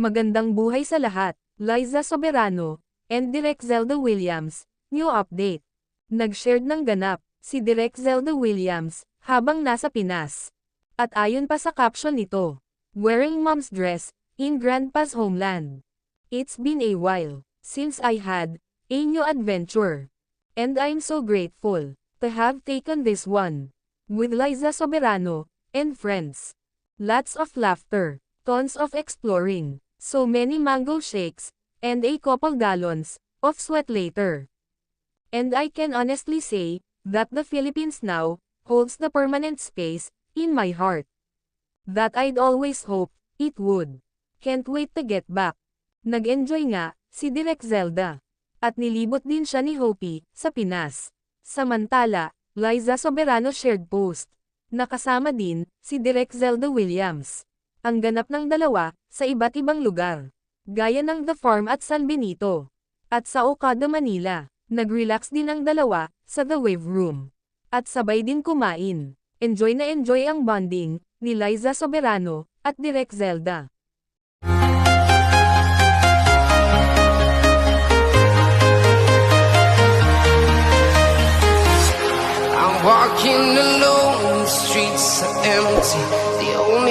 Magandang buhay sa lahat, Liza Soberano, and Direk Zelda Williams, new update. Nag-shared ng ganap, si Direk Zelda Williams, habang nasa Pinas. At ayon pa sa caption nito, wearing mom's dress, in grandpa's homeland. It's been a while, since I had, a new adventure. And I'm so grateful, to have taken this one. With Liza Soberano, and friends. Lots of laughter, tons of exploring, so many mango shakes, and a couple gallons of sweat later. And I can honestly say that the Philippines now holds the permanent space in my heart that I'd always hoped it would. Can't wait to get back. Nag-enjoy nga si Direk Zelda at nilibot din siya ni Hopi sa Pinas. Samantala, Liza Soberano shared post Nakasama din, si Direk Zelda Williams. Ang ganap ng dalawa, sa iba't ibang lugar. Gaya ng The Farm at San Benito. At sa Okada, Manila, nag-relax din ang dalawa, sa The Wave Room. At sabay din kumain. Enjoy na enjoy ang bonding, ni Liza Soberano, at Direk Zelda. I'm walking alone, the streets are empty.